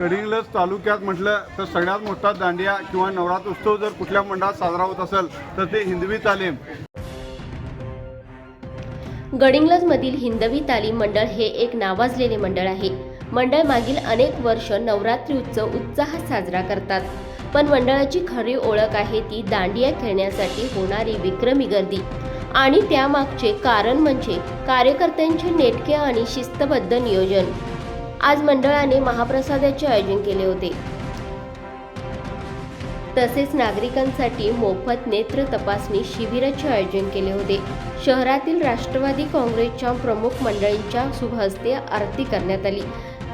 गडिंग्लज तालुक्यात म्हटलं तर सगळ्यात मोठा दांडिया किंवा नवरात्र उत्सव जर कुठल्या मंडळात साजरा होत असेल तर ते हिंदवी तालीम. गडिंग्लजमधील हिंदवी तालीम मंडळ हे एक नावाजलेले मंडळ आहे. मंडळ मागील अनेक वर्ष नवरात्री उत्सव उत्साहात साजरा करतात. पण मंडळाची खरी ओळख आहे ती दांडिया खेळण्यासाठी होणारी विक्रमी गर्दी. आणि त्यामागचे कारण म्हणजे कार्यकर्त्यांचे नेटके आणि शिस्तबद्ध नियोजन. आज मंडळाने महाप्रसादाचे आयोजन केले होते. तसेच नागरिकांसाठी मोफत नेत्र तपासणी शिबिराचे आयोजन केले होते. शहरातील राष्ट्रवादी काँग्रेसच्या प्रमुख मंडळींच्या शुभ हस्ते आरती करण्यात आली.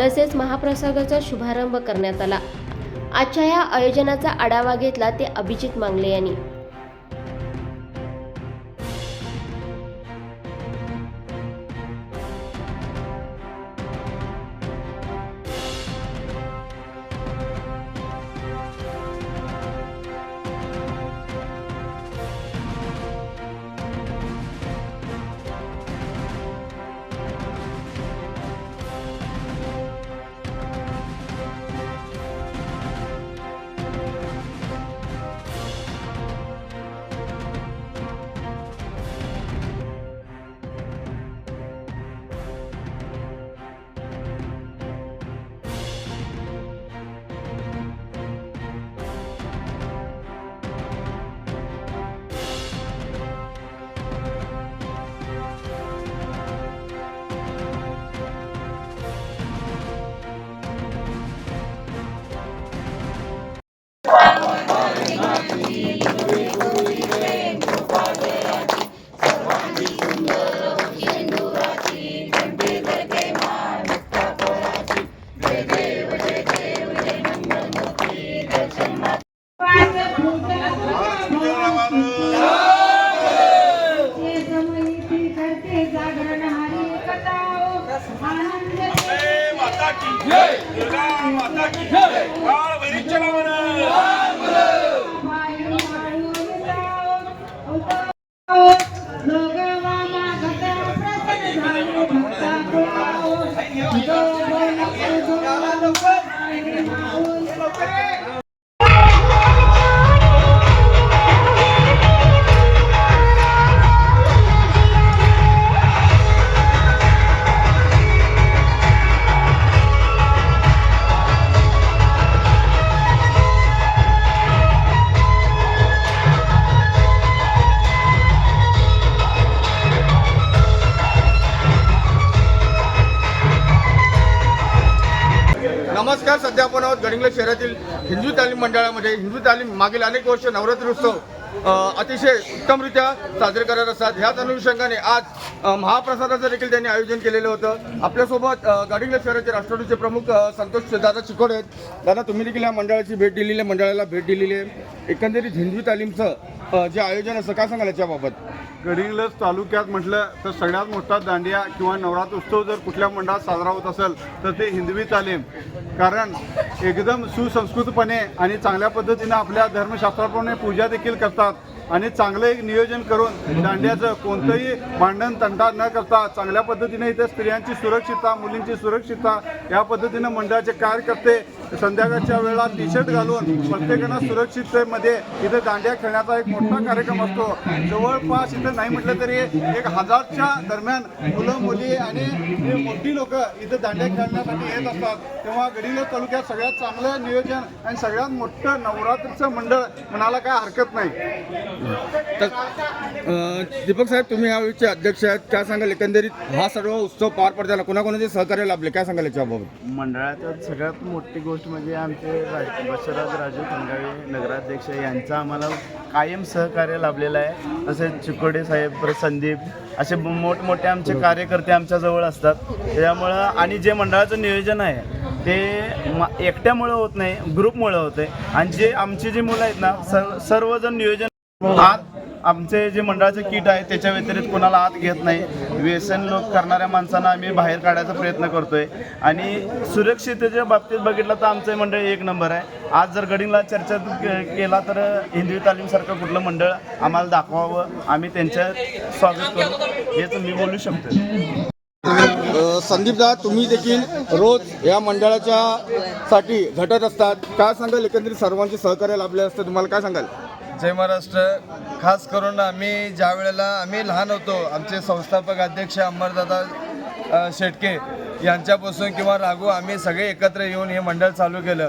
तसेच महाप्रसादाचा शुभारंभ करण्यात आला. आजच्या या आयोजनाचा आढावा घेतला ते अभिजित मांगले यांनी. की जय. दुर्गा माता की जय. काळ भैरवच्या नावानं नमस्कार सध्या आपण आहोत गडिंग्लज शहरातील हिंदू तालीम मंडळामध्ये. हिंदू तालीम मागील अनेक वर्ष नवरात्र उत्सव अतिशय उत्तमरित्या साजरे करत असतात. ह्याच अनुषंगाने आज महाप्रसादाचं देखील त्यांनी आयोजन केलेलं होतं. आपल्यासोबत गडिंगले शहराचे राष्ट्रवादीचे प्रमुख संतोष दादा चिकोड आहेत. दादा तुम्ही देखील या मंडळाची भेट दिलेली आहे मंडळाला भेट दिलेली आहे. एकंदरीत हिंदू तालीमचं जे आयोजन असं काय सांगाल याच्याबाबत? गडिंग्लज तालुक्यात म्हटलं तर सगळ्यात मोठा दांडिया किंवा नवरात्र उत्सव जर कुठल्या मंडळात साजरा होत असेल तर ते हिंदवी तालीम. कारण एकदम सुसंस्कृतपणे आणि चांगल्या पद्धतीनं आपल्या धर्मशास्त्राप्रमाणे पूजा देखील करतात आणि चांगलं एक नियोजन करून दांड्याचं कोणतंही भांडण तंटा न करता चांगल्या पद्धतीने इथे स्त्रियांची सुरक्षितता मुलींची सुरक्षितता या पद्धतीनं मंडळाचे कार्यकर्ते संध्याकाळच्या वेळा टी शर्ट घालून प्रत्येकानं सुरक्षिततेमध्ये इथे दांड्या खेळण्याचा एक मोठा कार्यक्रम असतो. जवळपास इथे नाही म्हटलं तरी एक हजारच्या दरम्यान मुलं मुली आणि मोठी लोक इथे दांड्या खेळण्यासाठी येत असतात. तेव्हा गडिंग्लज तालुक्यात सगळ्यात चांगलं नियोजन आणि सगळ्यात मोठं नवरात्रीचं मंडळ म्हणायला काय हरकत नाही. तर दीपक साहेब तुम्ही यावेळीचे अध्यक्ष आहेत. काय सांगाल? एकंदरीत हा सर्व उत्सव पार पडताना कोणाकोणाचे सहकार्य लाभले? काय सांगाल याच्याबाबत? मंडळाच्या सगळ्यात मोठी गोष्ट म्हणजे आमचे राज बसवराज राजू खंडावे नगराध्यक्ष यांचं आम्हाला कायम सहकार्य लाभलेलं आहे. तसेच चिकोडे साहेब परत संदीप असे मोठमोठे आमचे कार्यकर्ते आमच्याजवळ असतात. त्याच्यामुळं आणि जे मंडळाचं नियोजन आहे ते म एकट्यामुळं होत नाही ग्रुपमुळं होते आणि जे आमची जी मुलं आहेत ना सर्वजण नियोजन आत आमचे जे मंडळाचे किट आहे त्याच्या व्यतिरिक्त कोणाला आत घेत नाही. व्यसन लोक करणाऱ्या माणसांना आम्ही बाहेर काढायचा प्रयत्न करतोय. आणि सुरक्षिततेच्या बाबतीत बघितलं तर आमचं मंडळ एक नंबर आहे. आज जर गडिंगला चर्चा के- केला तर हिंदवी तालीमसारखं कुठलं मंडळ आम्हाला दाखवावं. आम्ही त्यांच्या स्वागत करू. हेच मी बोलू शकतो संदीपदा तुम्ही देखील रोज या मंडळाच्या साठी झटत असतात. काय सांगाल? एकंदरीत सर्वांचे सहकार्य लाभले असते. तुम्हाला काय सांगाल? जय महाराष्ट्र. खास करून आम्ही ज्या वेळेला आम्ही लहान होतो आमचे संस्थापक अध्यक्ष अंबरदादा शेटके यांच्यापासून किंवा राघू आम्ही सगळे एकत्र येऊन हे मंडळ चालू केलं.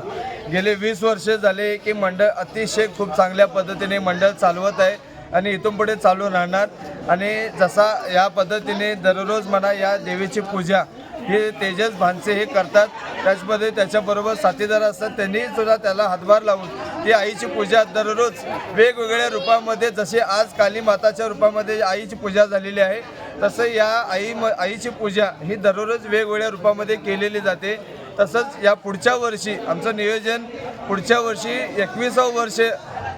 गेले वीस वर्षे झाले की मंडळ अतिशय खूप चांगल्या पद्धतीने मंडळ चालवत आहे आणि इथून पुढे चालू राहणार. आणि जसा या पद्धतीने दररोज म्हणा या देवीची पूजा हे तेजस भानसे हे करतात. त्याचमध्ये त्याच्याबरोबर साथीदार असतात त्यांनी सुद्धा त्याला हातभार लावून ती आईची पूजा दररोज वेगवेगळ्या रूपामध्ये जसे आज काली माताच्या रूपामध्ये आईची पूजा झालेली आहे तसं या आई म आईची पूजा ही दररोज वेगवेगळ्या रूपामध्ये केलेली जाते. तसंच या पुढच्या वर्षी आमचं नियोजन पुढच्या वर्षी एकविसावं वर्ष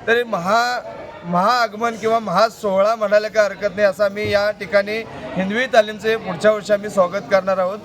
तरी महा महाआगमन किंवा महासोहळा म्हणायला काय हरकत नाही असा मी या ठिकाणी हिंदवी तालीमचे पुढच्या वर्षी आम्ही स्वागत करणार आहोत.